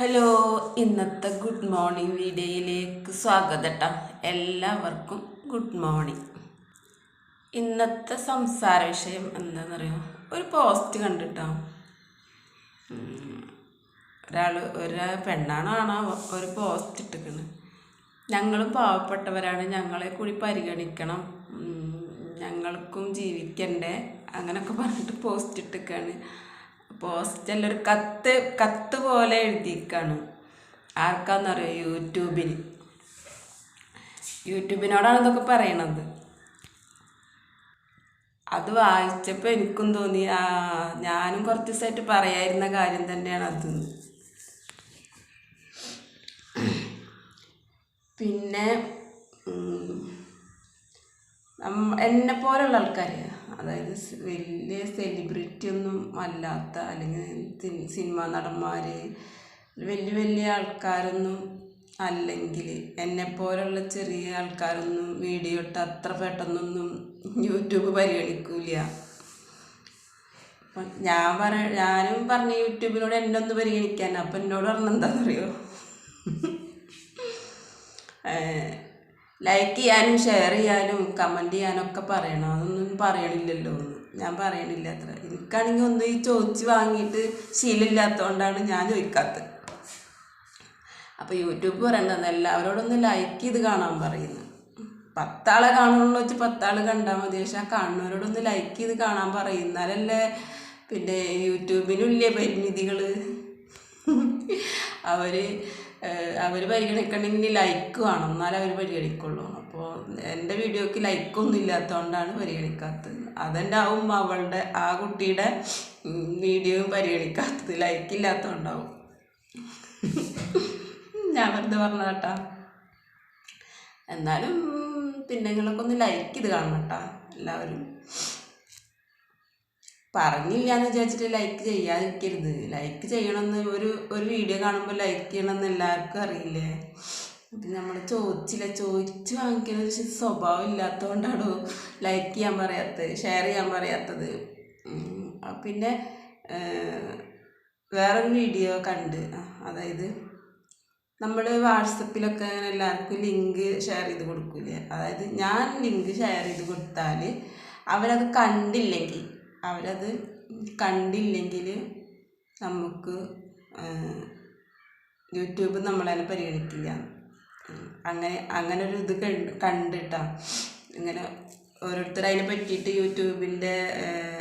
Hello ഇന്നത്തെ good morning വീഡിയോയിലേക്ക് സ്വാഗതം കേട്ടോ എല്ലാവർക്കും ഗുഡ് മോർണിംഗ്. ഇന്നത്തെ സംസാര വിഷയം എന്താണെന്നറിയോ ഒരു പോസ്റ്റ് കണ്ടിട്ടോ. ഒരാൾ ഒരു പെണ്ണാണ് ഒരു പോസ്റ്റ് ഇട്ടിക്കണ് ഞങ്ങളും പാവപ്പെട്ടവരാണ് ഞങ്ങളെ കൂടി പരിഗണിക്കണം. ഞങ്ങൾക്കും ജീവിക്കണ്ടേ? അങ്ങനെയൊക്കെ പറഞ്ഞിട്ട് പോസ്റ്റ് ഇട്ടിക്കാണ് പോസ്റ്റല്ല ഒരു കത്ത് കത്ത് പോലെ എഴുതിയിരിക്കാണ്. ആർക്കാന്നറിയോ യൂട്യൂബിൽ യൂട്യൂബിനോടാണ് ഇതൊക്കെ പറയണത്. അത് വായിച്ചപ്പോൾ എനിക്കും തോന്നി ആ ഞാനും കുറച്ച് ദിവസമായിട്ട് പറയായിരുന്ന കാര്യം തന്നെയാണ് അത്. പിന്നെ എന്നെ പോലുള്ള ആൾക്കാർ അതായത് വലിയ സെലിബ്രിറ്റി ഒന്നും അല്ലാത്ത അല്ലെങ്കിൽ സിനിമാ നടന്മാർ വലിയ വലിയ ആൾക്കാരൊന്നും അല്ലെങ്കിൽ എന്നെപ്പോലുള്ള ചെറിയ ആൾക്കാരൊന്നും വീഡിയോ ഇട്ട് അത്ര പെട്ടെന്നൊന്നും യൂട്യൂബ് പരിഗണിക്കൂല അപ്പം ഞാൻ പറ ഞാനും പറഞ്ഞ യൂട്യൂബിനോട് എന്നെ ഒന്ന് പരിഗണിക്കാൻ. അപ്പം എന്നോട് പറഞ്ഞ എന്താണെന്നറിയോ ലൈക്ക് ചെയ്യാനും ഷെയർ ചെയ്യാനും കമന്റ് ചെയ്യാനും ഒക്കെ പറയണം. അതൊന്നും പറയണില്ലല്ലോ. എന്ന് ഞാൻ പറയണില്ല അത്ര. എനിക്കാണെങ്കിൽ ഒന്ന് ഈ ചോദിച്ച് വാങ്ങിയിട്ട് ശീലമില്ലാത്തതുകൊണ്ടാണ് ഞാൻ ചോദിക്കാത്തത്. അപ്പോൾ യൂട്യൂബ് പറയണ്ടത് എല്ലാവരോടൊന്ന് ലൈക്ക് ചെയ്ത് കാണാൻ പറയുന്നു. പത്താളെ കാണുള്ളൂ വെച്ച് പത്താൾ കണ്ടാൽ മതി. പക്ഷെ ആ കാണുന്നവരോടൊന്ന് ലൈക്ക് ചെയ്ത് കാണാൻ പറയുന്നാലല്ലേ പിന്നെ യൂട്യൂബിനുള്ള പരിമിതികൾ അവർ അവർ പരിഗണിക്കണമെങ്കിൽ ലൈക്ക് വേണം. എന്നാലേ അവർ പരിഗണിക്കുള്ളൂ. എന്റെ വീഡിയോക്ക് ലൈക്കൊന്നും ഇല്ലാത്തതുകൊണ്ടാണ് പരിഗണിക്കാത്തത്. അതെന്റെ ആവും അവളുടെ ആ കുട്ടിയുടെ വീഡിയോയും പരിഗണിക്കാത്തത്. ലൈക്ക് ഇല്ലാത്തതുകൊണ്ടാവും ഞാൻ വെറുതെ പറഞ്ഞതാട്ടാ എന്നാലും പിന്നെ നിങ്ങളൊക്കെ ഒന്ന് ലൈക്ക് ചെയ്ത് കാണണം കേട്ടോ എല്ലാവരും. പറഞ്ഞില്ല എന്ന് വിചാരിച്ചിട്ട് ലൈക്ക് ചെയ്യാതിരിക്കരുത്. ലൈക്ക് ചെയ്യണമെന്ന് ഒരു ഒരു വീഡിയോ കാണുമ്പോൾ ലൈക്ക് ചെയ്യണമെന്ന് എല്ലാവർക്കും അറിയില്ലേ? ഇത് നമ്മൾ ചോദിച്ചില്ല. ചോദിച്ച് വാങ്ങിക്കുന്ന ഒരു സ്വഭാവം ഇല്ലാത്തതുകൊണ്ടാണോ ലൈക്ക് ചെയ്യാൻ പറയാത്തത് ഷെയർ ചെയ്യാൻ പറയാത്തത്. പിന്നെ വേറൊരു വീഡിയോ കണ്ട്. അതായത് നമ്മൾ വാട്സപ്പിലൊക്കെ അങ്ങനെ എല്ലാവർക്കും ലിങ്ക് ഷെയർ ചെയ്ത് കൊടുക്കില്ലേ? അതായത് ഞാൻ ലിങ്ക് ഷെയർ ചെയ്ത് കൊടുത്താൽ അവരത് കണ്ടില്ലെങ്കിൽ അവരത് കണ്ടില്ലെങ്കിൽ നമുക്ക് യൂട്യൂബ് നമ്മളതിനെ പരിഗണിക്കില്ല. അങ്ങനെ അങ്ങനെ ഒരു ഇത് കണ്ട് കണ്ടിട്ടാ. ഇങ്ങനെ ഓരോരുത്തർ അതിനെ പറ്റിയിട്ട് യൂട്യൂബിന്റെ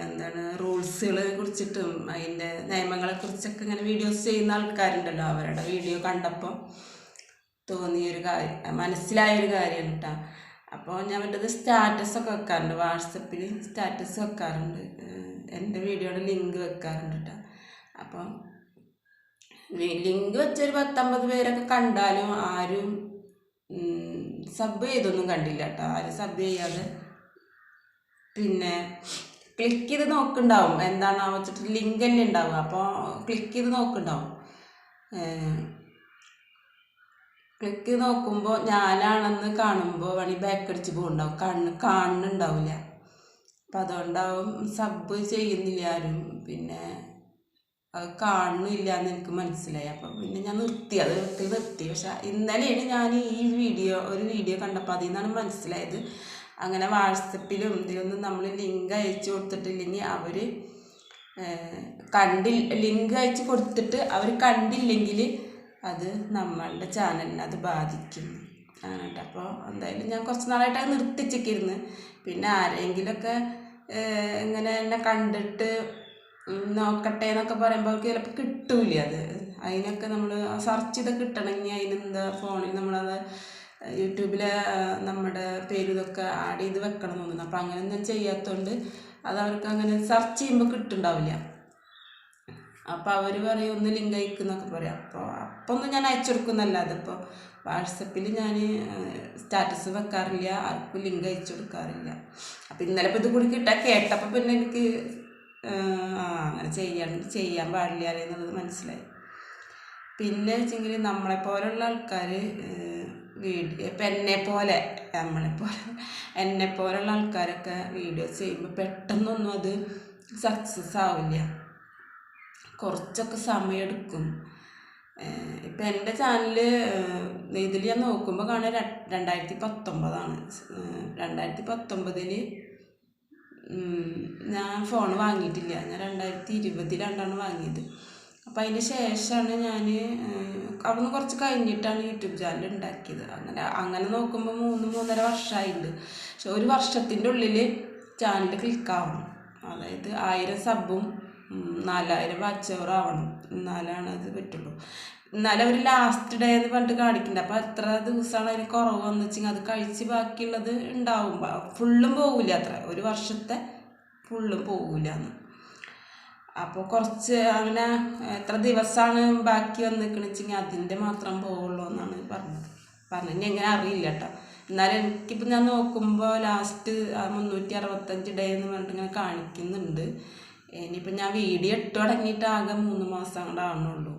എന്താണ് റൂൾസുകളെ കുറിച്ചിട്ടും അതിന്റെ നിയമങ്ങളെ കുറിച്ചൊക്കെ ഇങ്ങനെ വീഡിയോസ് ചെയ്യുന്ന ആൾക്കാരുണ്ടല്ലോ. അവരുടെ വീഡിയോ കണ്ടപ്പോൾ തോന്നിയൊരു കാര്യം മനസ്സിലായൊരു കാര്യം കേട്ടോ അപ്പോൾ ഞാൻ മറ്റേത് സ്റ്റാറ്റസ് ഒക്കെ വെക്കാറുണ്ട്. വാട്സപ്പിൽ സ്റ്റാറ്റസ് വെക്കാറുണ്ട്. എന്റെ വീഡിയോയുടെ ലിങ്ക് വെക്കാറുണ്ട് കേട്ടോ അപ്പം ലിങ്ക് വെച്ചൊരു പത്തമ്പത് പേരൊക്കെ കണ്ടാലും ആരും സബ് ചെയ്തൊന്നും കണ്ടില്ല കേട്ടോ ആരും സബ് ചെയ്യാതെ. പിന്നെ ക്ലിക്ക് ചെയ്ത് നോക്കുന്നുണ്ടാവും എന്താണ് വെച്ചിട്ട് ലിങ്ക് തന്നെ ഉണ്ടാവുക അപ്പോൾ ക്ലിക്ക് ചെയ്ത് നോക്കുന്നുണ്ടാവും ക്ലിക്ക് ചെയ്ത് നോക്കുമ്പോൾ ഞാനാണെന്ന് കാണുമ്പോൾ വണി ബാക്ക് അടിച്ച് പോകുന്നുണ്ടാവും കണ്ണ് കാണുന്നുണ്ടാവില്ല അപ്പം അതുകൊണ്ടാവും സബ് ചെയ്യുന്നില്ല ആരും. പിന്നെ അത് കാണുന്നില്ല എന്ന് എനിക്ക് മനസ്സിലായി. അപ്പം പിന്നെ ഞാൻ നിർത്തി. അത് നിർത്തി നിർത്തി. പക്ഷെ ഇന്നലെയാണ് ഞാൻ ഈ വീഡിയോ ഒരു വീഡിയോ കണ്ടപ്പോൾ അതിൽ നിന്നാണ് മനസ്സിലായത്. അങ്ങനെ വാട്സപ്പിലും ഇതിലൊന്നും നമ്മൾ ലിങ്ക് അയച്ചു കൊടുത്തിട്ടില്ലെങ്കിൽ അവർ കണ്ടി ലിങ്ക് അയച്ച് കൊടുത്തിട്ട് അവർ കണ്ടില്ലെങ്കിൽ അത് നമ്മളുടെ ചാനലിനെ അത് ബാധിക്കും. അങ്ങനെ അപ്പോൾ എന്തായാലും ഞാൻ കുറച്ച് നാളായിട്ട് അത് നിർത്തിച്ചേക്കിരുന്നു പിന്നെ ആരെങ്കിലുമൊക്കെ ഇങ്ങനെ എന്നെ കണ്ടിട്ട് നോക്കട്ടെ എന്നൊക്കെ പറയുമ്പോൾ അവർക്ക് ചിലപ്പോൾ കിട്ടൂല അത്. അതിനൊക്കെ നമ്മൾ സെർച്ച് ചെയ്ത് കിട്ടണമെങ്കിൽ അതിനെന്താ ഫോണിൽ നമ്മളത് യൂട്യൂബിൽ നമ്മുടെ പേര് ഇതൊക്കെ ആഡ് ചെയ്ത് വെക്കണം എന്ന് തോന്നുന്നു അപ്പോൾ അങ്ങനെയൊന്നും ചെയ്യാത്തതുകൊണ്ട് അത് അവർക്ക് അങ്ങനെ സെർച്ച് ചെയ്യുമ്പോൾ കിട്ടുന്നുണ്ടാവില്ല. അപ്പോൾ അവർ പറയും ഒന്ന് ലിങ്ക് അയക്കുന്നൊക്കെ പറയും. അപ്പോൾ അപ്പോൾ ഒന്നും ഞാൻ അയച്ചു കൊടുക്കുന്നല്ല അതിപ്പോൾ വാട്സപ്പിൽ ഞാൻ സ്റ്റാറ്റസ് വെക്കാറില്ല. ആർക്കും ലിങ്ക് അയച്ചു കൊടുക്കാറില്ല. അപ്പോൾ ഇന്നലെ ഇപ്പോൾ ഇത് കൂടി കിട്ടാൻ കേട്ടപ്പോൾ പിന്നെ എനിക്ക് ആ അങ്ങനെ ചെയ്യാൻ ചെയ്യാൻ പാടില്ല എന്നുള്ളത് മനസ്സിലായി. പിന്നെ വെച്ചെങ്കിൽ നമ്മളെപ്പോലുള്ള ആൾക്കാർ വീഡിയോ ഇപ്പം എന്നെ പോലെ നമ്മളെപ്പോലെ എന്നെ പോലുള്ള ആൾക്കാരൊക്കെ വീഡിയോസ് ചെയ്യുമ്പോൾ പെട്ടെന്നൊന്നും അത് സക്സസ് ആവില്ല. കുറച്ചൊക്കെ സമയമെടുക്കും ഇപ്പം എന്റെ ചാനൽ ഇതിൽ ഞാൻ നോക്കുമ്പോൾ കാണാൻ രണ്ടായിരത്തി പത്തൊമ്പതാണ്. രണ്ടായിരത്തി പത്തൊമ്പതിൽ ഞാൻ ഫോൺ വാങ്ങിയിട്ടില്ല. ഞാൻ രണ്ടായിരത്തി ഇരുപതിലാണ്ടാണ് വാങ്ങിയത്. അപ്പോൾ അതിന് ശേഷമാണ് ഞാൻ അവിടെ നിന്ന് കുറച്ച് കഴിഞ്ഞിട്ടാണ് യൂട്യൂബ് ചാനൽ ഉണ്ടാക്കിയത് അങ്ങനെ അങ്ങനെ നോക്കുമ്പോൾ മൂന്ന് മൂന്നര വർഷമായിട്ടുണ്ട് പക്ഷെ ഒരു വർഷത്തിന്റെ ഉള്ളിൽ ചാനൽ ക്ലിക്കാവണം അതായത് ആയിരം സബും നാലായിരം വാച്ച് അവർ ആവണം. എന്നാലാണ് അത് പറ്റുള്ളൂ. എന്നാലും അവർ ലാസ്റ്റ് ഡേ എന്ന് പറഞ്ഞിട്ട് കാണിക്കുന്നുണ്ട്. അപ്പോൾ എത്ര ദിവസമാണ് അതിന് കുറവ് വന്നു വെച്ചെങ്കിൽ അത് കഴിച്ച് ബാക്കിയുള്ളത് ഉണ്ടാവും. ഫുള്ളും പോകില്ല അത്ര. ഒരു വർഷത്തെ ഫുള്ളും പോകില്ല എന്ന് അപ്പോൾ കുറച്ച് അങ്ങനെ എത്ര ദിവസമാണ് ബാക്കി വന്ന് വന്നിക്കണെച്ചെങ്കിൽ അതിന്റെ മാത്രം പോകുള്ളൂ എന്നാണ് പറഞ്ഞത്. പറഞ്ഞു ഇനി എങ്ങനെ അറിയില്ല കേട്ടോ. എന്നാലും എനിക്കിപ്പോൾ ഞാൻ നോക്കുമ്പോൾ ലാസ്റ്റ് മുന്നൂറ്റി അറുപത്തഞ്ച് ഡേ എന്ന് പറഞ്ഞിട്ട് ഇങ്ങനെ കാണിക്കുന്നുണ്ട്. ഇനിയിപ്പോൾ ഞാൻ വീഡിയോ ഇട്ട് തുടങ്ങിയിട്ട് ആകെ മൂന്ന് മാസം കൂടെ ആവണുള്ളൂ.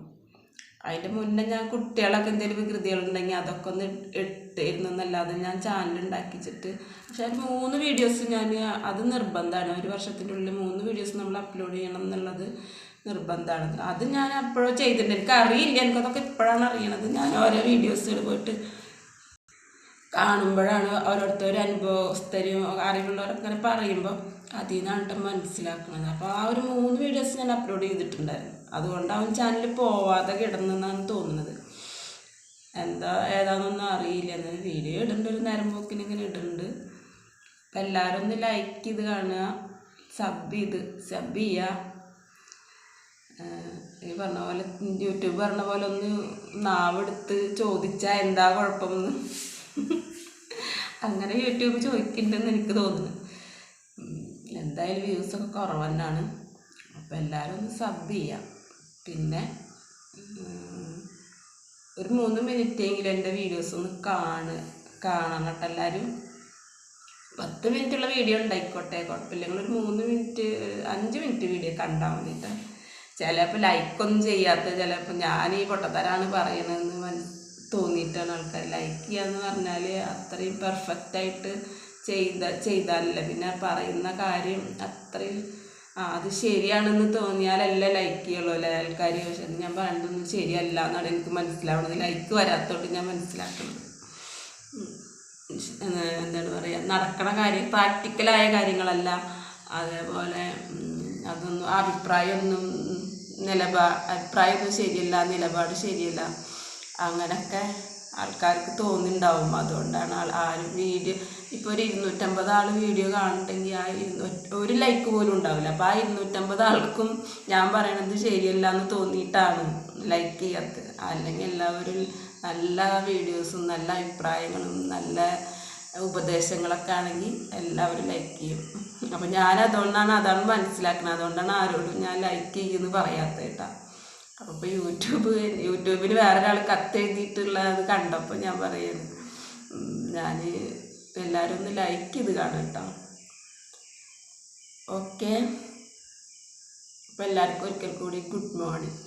അതിന്റെ മുന്നേ ഞാൻ കുട്ടികളൊക്കെ എന്തെങ്കിലും വികൃതികളുണ്ടെങ്കിൽ അതൊക്കെ ഒന്ന് ഇട്ടിരുന്നു എന്നല്ലാതെ ഞാൻ ചാനൽ ഉണ്ടാക്കിച്ചിട്ട്. പക്ഷെ മൂന്ന് വീഡിയോസ് ഞാൻ അത് നിർബന്ധമാണ്. ഒരു വർഷത്തിന്റെ ഉള്ളിൽ മൂന്ന് വീഡിയോസ് നമ്മൾ അപ്ലോഡ് ചെയ്യണം എന്നുള്ളത് നിർബന്ധമാണ്. അത് ഞാൻ അപ്പോഴോ ചെയ്തിട്ടുണ്ട്. എനിക്ക് അറിയില്ല എനിക്കതൊക്കെ ഇപ്പോഴാണ് അറിയണത്. ഞാൻ ഓരോ വീഡിയോസുകൾ പോയിട്ട് കാണുമ്പോഴാണ് ഓരോരുത്തർ അനുഭവസ്ഥരും അറിവുള്ളവരൊക്കെ ഇങ്ങനെ പറയുമ്പോൾ അതിൽ നിന്നാണ് മനസ്സിലാക്കുന്നത്. അപ്പോൾ ആ ഒരു മൂന്ന് വീഡിയോസ് ഞാൻ അപ്ലോഡ് ചെയ്തിട്ടുണ്ടായിരുന്നു. അതുകൊണ്ട് അവൻ ചാനൽ പോവാതെ കിടന്നെന്നാണ് തോന്നുന്നത്. എന്താ ഏതാണെന്നൊന്നും അറിയില്ല. എന്നാൽ വീഡിയോ ഇടുന്നുണ്ട് ഒരു നേരം പോക്കിന് ഇങ്ങനെ ഇടുന്നുണ്ട് അപ്പം എല്ലാവരും ഒന്ന് ലൈക്ക് ചെയ്ത് കാണുക സബ് ചെയ്ത് സബ് ചെയ്യുക ഈ പറഞ്ഞ പോലെ യൂട്യൂബ് പറഞ്ഞ പോലെ ഒന്ന് നാവെടുത്ത് ചോദിച്ചാൽ എന്താ കുഴപ്പമെന്ന്. അങ്ങനെ യൂട്യൂബ് ചോദിക്കുന്നുണ്ടെന്ന് എനിക്ക് തോന്നുന്നു. എന്തായാലും വ്യൂസൊക്കെ കുറവ് തന്നെയാണ് അപ്പോൾ എല്ലാവരും ഒന്ന് സബ് ചെയ്യാം. പിന്നെ ഒരു മൂന്ന് മിനിറ്റെങ്കിലും എന്റെ വീഡിയോസ് ഒന്ന് കാണ് കാണണം കേട്ടോ എല്ലാവരും പത്ത് മിനിറ്റുള്ള വീഡിയോ ഉണ്ടായിക്കോട്ടെ. കുഴപ്പമില്ലെങ്കിൽ ഒരു മൂന്ന് മിനിറ്റ് അഞ്ച് മിനിറ്റ് വീഡിയോ കണ്ടാൽ മതിട്ടോ ചിലപ്പോൾ ലൈക്കൊന്നും ചെയ്യാത്ത ചിലപ്പോൾ ഞാൻ ഈ പൊട്ടത്തരാണ് പറയണതെന്ന് മന തോന്നിയിട്ടാണ് ആൾക്കാർ ലൈക്ക് ചെയ്യുക എന്ന് പറഞ്ഞാൽ അത്രയും പെർഫെക്റ്റായിട്ട് ചെയ്ത ചെയ്താലല്ല. പിന്നെ പറയുന്ന കാര്യം അത്രയും അത് ശരിയാണെന്ന് തോന്നിയാലല്ല ലൈക്ക് ചെയ്യുള്ളൂ അല്ലേ ആൾക്കാർ പക്ഷെ ഞാൻ പറയുന്നതൊന്നും ശരിയല്ല എന്നാണ് എനിക്ക് മനസ്സിലാവുന്നത്. ലൈക്ക് വരാത്തോണ്ട് ഞാൻ മനസ്സിലാക്കുന്നത്. എന്താണ് പറയുക നടക്കണ കാര്യം പ്രാക്ടിക്കലായ കാര്യങ്ങളല്ല. അതേപോലെ അതൊന്നും അഭിപ്രായമൊന്നും നിലപാ അഭിപ്രായമൊന്നും ശരിയല്ല നിലപാട് ശരിയല്ല. അങ്ങനെയൊക്കെ ആൾക്കാർക്ക് തോന്നിണ്ടാവും അതുകൊണ്ടാണ് ആരും വീഡിയോ ഇപ്പോൾ ഒരു ഇരുന്നൂറ്റമ്പത് ആൾ വീഡിയോ കാണുന്നുണ്ടെങ്കിൽ ആ ഇരുന്നൂറ്റ ഒരു ലൈക്ക് പോലും ഉണ്ടാവില്ല. അപ്പോൾ ആ ഇരുന്നൂറ്റമ്പത് ആൾക്കും ഞാൻ പറയണത് ശരിയല്ല എന്ന് തോന്നിയിട്ടാണ് ലൈക്ക് ചെയ്യാത്തത്. അല്ലെങ്കിൽ എല്ലാവരും നല്ല വീഡിയോസും നല്ല അഭിപ്രായങ്ങളും നല്ല ഉപദേശങ്ങളൊക്കെ ആണെങ്കിൽ എല്ലാവരും ലൈക്ക് ചെയ്യും. അപ്പം ഞാൻ അതുകൊണ്ടാണ് അതാണ് മനസ്സിലാക്കുന്നത് അതുകൊണ്ടാണ് ആരോടും ഞാൻ ലൈക്ക് ചെയ്യുമെന്ന് പറയാത്ത കേട്ടോ. അപ്പോൾ യൂട്യൂബ് യൂട്യൂബിൽ വേറെ ഒരാൾ കത്തെഴുതിയിട്ടുള്ളത് കണ്ടപ്പോൾ ഞാൻ പറയുന്നു ഞാൻ എല്ലാവരും ഒന്ന് ലൈക്ക് ചെയ്ത് കാണട്ടോ ഓക്കെ അപ്പോൾ എല്ലാവർക്കും ഒരിക്കൽ കൂടി ഗുഡ് മോർണിംഗ്